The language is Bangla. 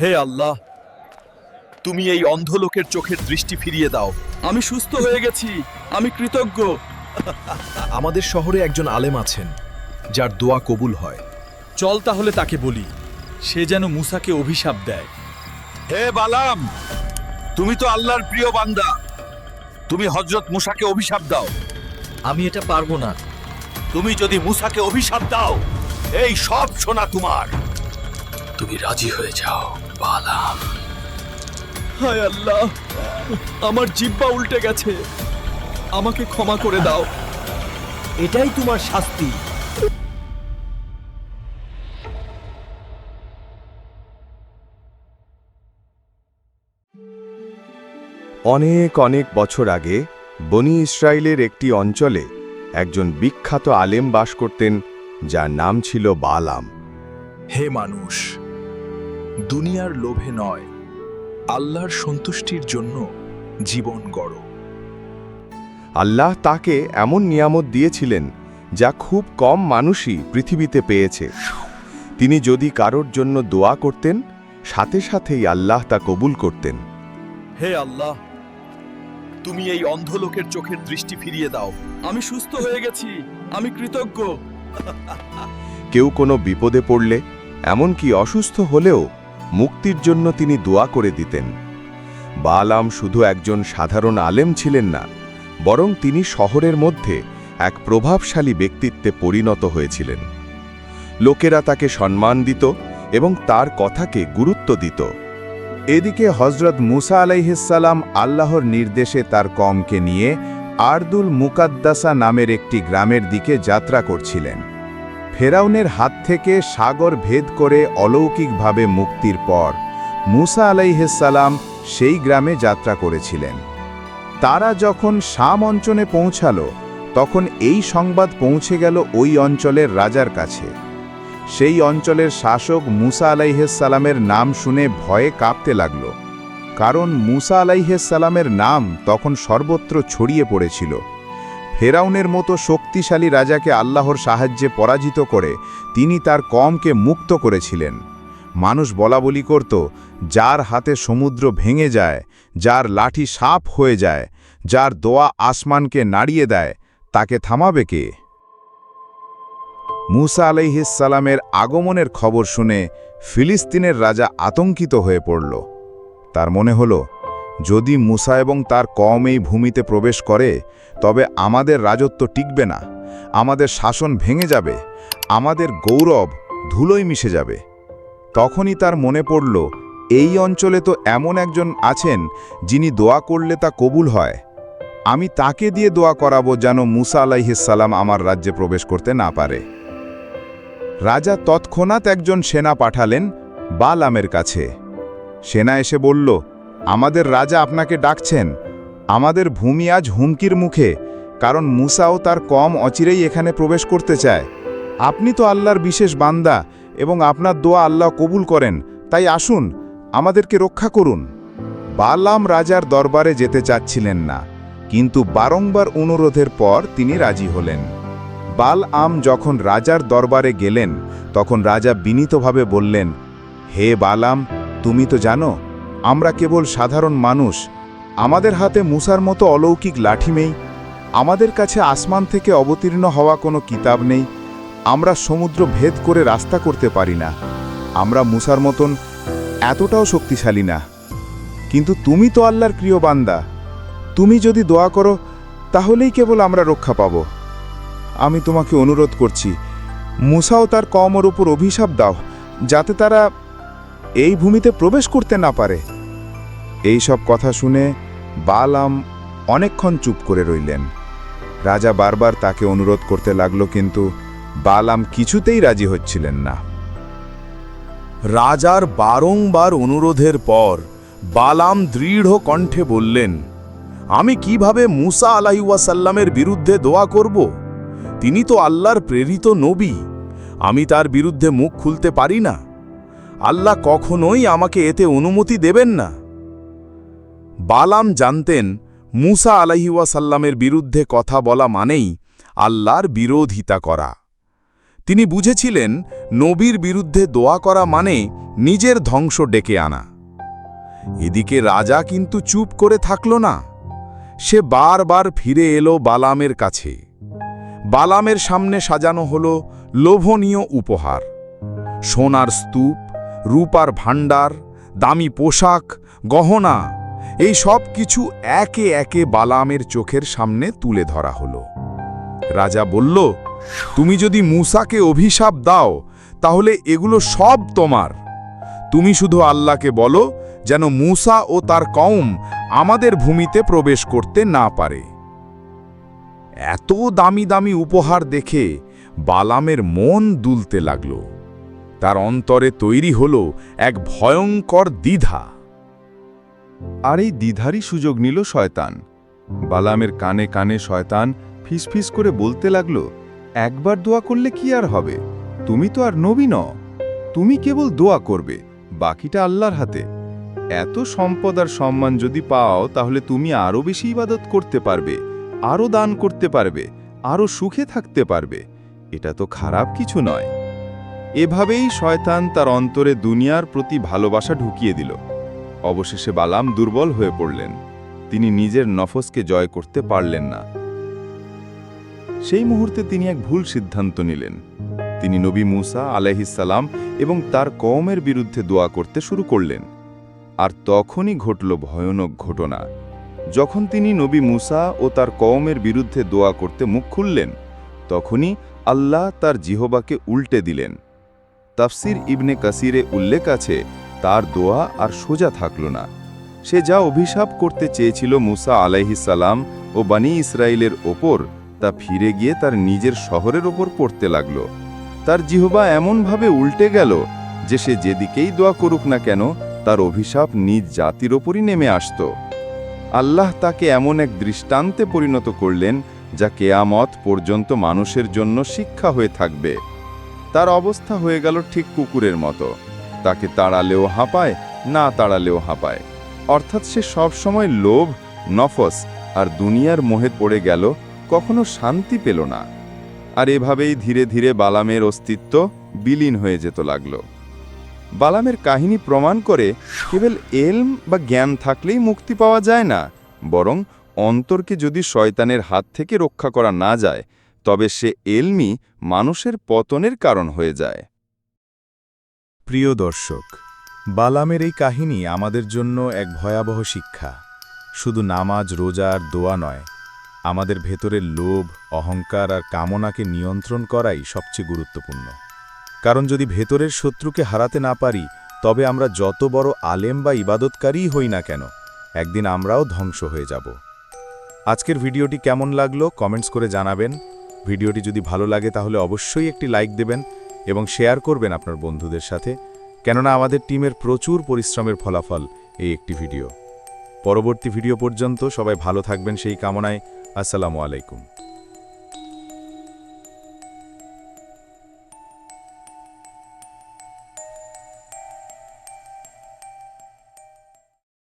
হে আল্লাহ, তুমি এই অন্ধ লোকের চোখের দৃষ্টি ফিরিয়ে দাও। আমি সুস্থ হয়ে গেছি, আমি কৃতজ্ঞ। আমাদের শহরে একজন আলেম আছেন, যার দোয়া কবুল হয়। চল তাহলে তাকে বলি, সে যেন মুসাকে অভিশাপ দেয়। হে বালাম, তুমি তো আল্লাহর প্রিয় বান্দা। তুমি হজরত মুসাকে অভিশাপ দাও। আমি এটা পারব না। তুমি যদি মুসাকে অভিশাপ দাও, এই সব সোনা তোমার। তুমি রাজি হয়ে যাও। বালাম হায় আল্লাহ আমার জিব্বা উল্টে গেছে। আমাকে ক্ষমা করে দাও। এটাই তোমার শাস্তি। অনেক অনেক বছর আগে বনি ইসরায়েলের একটি অঞ্চলে একজন বিখ্যাত আলেম বাস করতেন যার নাম ছিল বালাম। হে মানুষ দুনিয়ার লোভে নয় আল্লাহর সন্তুষ্টির জন্য জীবন গড়। আল্লাহ তাকে এমন নিয়ামত দিয়েছিলেন যা খুব কম মানুষই পৃথিবীতে পেয়েছে। তিনি যদি কারোর জন্য দোয়া করতেন সাথে সাথেই আল্লাহ তা কবুল করতেন। হে আল্লাহ তুমি এই অন্ধ লোকের চোখের দৃষ্টি ফিরিয়ে দাও। আমি সুস্থ হয়ে গেছি আমি কৃতজ্ঞ। কেউ কোনো বিপদে পড়লে এমনকি অসুস্থ হলেও মুক্তির জন্য তিনি দোয়া করে দিতেন। বালাম শুধু একজন সাধারণ আলেম ছিলেন না, বরং তিনি শহরের মধ্যে এক প্রভাবশালী ব্যক্তিত্বে পরিণত হয়েছিলেন। লোকেরা তাকে সম্মান দিত এবং তার কথাকে গুরুত্ব দিত। এদিকে হজরত মুসা আলাইহিসাল্লাম আল্লাহর নির্দেশে তার কমকে নিয়ে আর্দুল মুকাদ্দাসা নামের একটি গ্রামের দিকে যাত্রা করছিলেন। ফেরাউনের হাত থেকে সাগর ভেদ করে অলৌকিকভাবে মুক্তির পর মুসা আলাইহিসাল্লাম সেই গ্রামে যাত্রা করেছিলেন। তারা যখন শাম অঞ্চলে পৌঁছাল, তখন এই সংবাদ পৌঁছে গেল ওই অঞ্চলের রাজার কাছে। সেই অঞ্চলের শাসক মুসা আলাইহিসাল্লামের নাম শুনে ভয়ে কাঁপতে লাগল, কারণ মুসা আলাইহিসাল্লামের নাম তখন সর্বত্র ছড়িয়ে পড়েছিল। ফেরাউনের মতো শক্তিশালী রাজাকে আল্লাহর সাহায্যে পরাজিত করে তিনি তার কমকে মুক্ত করেছিলেন। মানুষ বলাবলি করত, যার হাতে সমুদ্র ভেঙে যায়, যার লাঠি সাপ হয়ে যায়, যার দোয়া আসমানকে নাড়িয়ে দেয়, তাকে থামাবে কে? মুসা আলাইহিসালামের আগমনের খবর শুনে ফিলিস্তিনের রাজা আতঙ্কিত হয়ে পড়ল। তার মনে হল যদি মুসা এবং তার কম এই ভূমিতে প্রবেশ করে, তবে আমাদের রাজত্ব টিকবে না, আমাদের শাসন ভেঙে যাবে, আমাদের গৌরব ধুলোয় মিশে যাবে। তখনই তার মনে পড়ল, এই অঞ্চলে তো এমন একজন আছেন যিনি দোয়া করলে তা কবুল হয়। আমি তাকে দিয়ে দোয়া করাবো যেন মুসা আলাইহিসাল্লাম আমার রাজ্যে প্রবেশ করতে না পারে। রাজা তৎক্ষণাৎ একজন সেনা পাঠালেন বালামের কাছে। সেনা এসে বলল আমাদের রাজা আপনাকে ডাকছেন। আমাদের ভূমি আজ হুমকির মুখে, কারণ মুসাও তার কম অচিরেই এখানে প্রবেশ করতে চায়। আপনি তো আল্লাহর বিশেষ বান্দা এবং আপনার দোয়া আল্লাহ কবুল করেন, তাই আসুন, আমাদেরকে রক্ষা করুন। বালাম রাজার দরবারে যেতে চাচ্ছিলেন না, কিন্তু বারংবার অনুরোধের পর তিনি রাজি হলেন। বাল আম যখন রাজার দরবারে গেলেন, তখন রাজা বিনীতভাবে বললেন, হে বালাম, তুমি তো জানো আমরা কেবল সাধারণ মানুষ। আমাদের হাতে মুসার মতো অলৌকিক লাঠি নেই। আমাদের কাছে আসমান থেকে অবতীর্ণ হওয়া কোনো কিতাব নেই। আমরা সমুদ্র ভেদ করে রাস্তা করতে পারি না। আমরা মুসার মতন এতটাও শক্তিশালী না। কিন্তু তুমি তো আল্লাহর প্রিয় বান্দা। তুমি যদি দোয়া করো, তাহলেই কেবল আমরা রক্ষা পাব। আমি তোমাকে অনুরোধ করছি, মুসাও তার কমর উপর অভিশাপ দাও, যাতে তারা এই ভূমিতে প্রবেশ করতে না পারে। এই সব কথা শুনে বালাম অনেকক্ষণ চুপ করে রইলেন। রাজা বারবার তাকে অনুরোধ করতে লাগল, কিন্তু বালাম কিছুতেই রাজি হচ্ছিলেন না। রাজার বারংবার অনুরোধের পর বালাম দৃঢ় কণ্ঠে বললেন, আমি কীভাবে মুসা আলাইসাল্লামের বিরুদ্ধে দোয়া করব? তিনি তো আল্লাহর প্রেরিত নবী। আমি তার বিরুদ্ধে মুখ খুলতে পারি না। আল্লাহ কখনোই আমাকে এতে অনুমতি দেবেন না। বালাম জানতেন, মুসা আলাইসাল্লামের বিরুদ্ধে কথা বলা মানেই আল্লাহর বিরোধিতা করা। তিনি বুঝেছিলেন, নবীর বিরুদ্ধে দোয়া করা মানে নিজের ধ্বংস ডেকে আনা। এদিকে রাজা কিন্তু চুপ করে থাকল না। সে বারবার ফিরে এলো বালামের কাছে। বালামের সামনে সাজানো হলো লোভনীয় উপহার। সোনার স্তূপ রূপার ভাণ্ডার, দামি পোশাক, গহনা, এই সব কিছু একে একে বালামের চোখের সামনে তুলে ধরা হলো। রাজা বলল, তুমি যদি মূসাকে অভিশাপ দাও, তাহলে এগুলো সব তোমার। তুমি শুধু আল্লাহকে বলো, যেন মূসা ও তার কওম আমাদের ভূমিতে প্রবেশ করতে না পারে। এত দামি দামি উপহার দেখে বালামের মন দুলতে লাগল। তার অন্তরে তৈরি হল এক ভয়ঙ্কর দ্বিধা। আর এই দ্বিধারই সুযোগ নিল শয়তান। বালামের কানে কানে শয়তান ফিসফিস করে বলতে লাগল, একবার দোয়া করলে কি আর হবে? তুমি তো আর নবী ন তুমি কেবল দোয়া করবে, বাকিটা আল্লাহর হাতে। এত সম্পদ আর সম্মান যদি পাও, তাহলে তুমি আরও বেশি ইবাদত করতে পারবে, আরও দান করতে পারবে, আরও সুখে থাকতে পারবে। এটা তো খারাপ কিছু নয়। এভাবেই শয়তান তার অন্তরে দুনিয়ার প্রতি ভালোবাসা ঢুকিয়ে দিল। অবশেষে বালাম দুর্বল হয়ে পড়লেন। তিনি নিজের নফসকে জয় করতে পারলেন না। সেই মুহূর্তে তিনি এক ভুল সিদ্ধান্ত নিলেন। তিনি নবী মুসা আলাইহিসাল্লাম এবং তার কওমের বিরুদ্ধে দোয়া করতে শুরু করলেন। আর তখনই ঘটল ভয়ানক ঘটনা। যখন তিনি নবী মুসা ও তার কওমের বিরুদ্ধে দোয়া করতে মুখ খুললেন, তখনই আল্লাহ তার জিহবাকে উল্টে দিলেন। তাফসির ইবনে কাসিরে উল্লেখ আছে, তার দোয়া আর সোজা থাকল না। সে যা অভিশাপ করতে চেয়েছিল মুসা আলাইহিসাল্লাম ও বানি ইসরায়েলের ওপর, তা ফিরে গিয়ে তার নিজের শহরের ওপর পড়তে লাগল। তার জিহবা এমনভাবে উল্টে গেল যে সে যেদিকেই দোয়া করুক না কেন, তার অভিশাপ নিজ জাতির ওপরই নেমে আসত। আল্লাহ তাকে এমন এক দৃষ্টান্তে পরিণত করলেন যা কেয়ামত পর্যন্ত মানুষের জন্য শিক্ষা হয়ে থাকবে। তার অবস্থা হয়ে গেল ঠিক কুকুরের মতো। তাকে তাড়ালেও হাঁপায়, না তাড়ালেও হাঁপায়। অর্থাৎ সে সবসময় লোভ, নফস আর দুনিয়ার মোহে পড়ে গেল, কখনো শান্তি পেল না। আর এভাবেই ধীরে ধীরে বালামের অস্তিত্ব বিলীন হয়ে যেত লাগল। বালামের কাহিনী প্রমাণ করে কেবল এলম বা জ্ঞান থাকলেই মুক্তি পাওয়া যায় না, বরং অন্তরকে যদি শয়তানের হাত থেকে রক্ষা করা না যায় তবে সে এলমি মানুষের পতনের কারণ হয়ে যায়। প্রিয় দর্শক, বালামের এই কাহিনী আমাদের জন্য এক ভয়াবহ শিক্ষা। শুধু নামাজ, রোজা আর দোয়া নয়, আমাদের ভেতরের লোভ, অহংকার আর কামনাকে নিয়ন্ত্রণ করাই সবচেয়ে গুরুত্বপূর্ণ। কারণ যদি ভেতরের শত্রুকে হারাতে না পারি, তবে আমরা যত বড় আলেম বা ইবাদতকারীই হই না কেন, একদিন আমরাও ধ্বংস হয়ে যাব। আজকের ভিডিওটি কেমন লাগল, কমেন্টস করে জানাবেন। ভিডিওটি যদি ভালো লাগে তাহলে অবশ্যই একটি লাইক দেবেন এবং শেয়ার করবেন আপনার বন্ধুদের সাথে, কেননা আমাদের টিমের প্রচুর পরিশ্রমের ফলাফল এই একটি ভিডিও। পরবর্তী ভিডিও পর্যন্ত সবাই ভালো থাকবেন সেই কামনায়। আসসালামু আলাইকুম।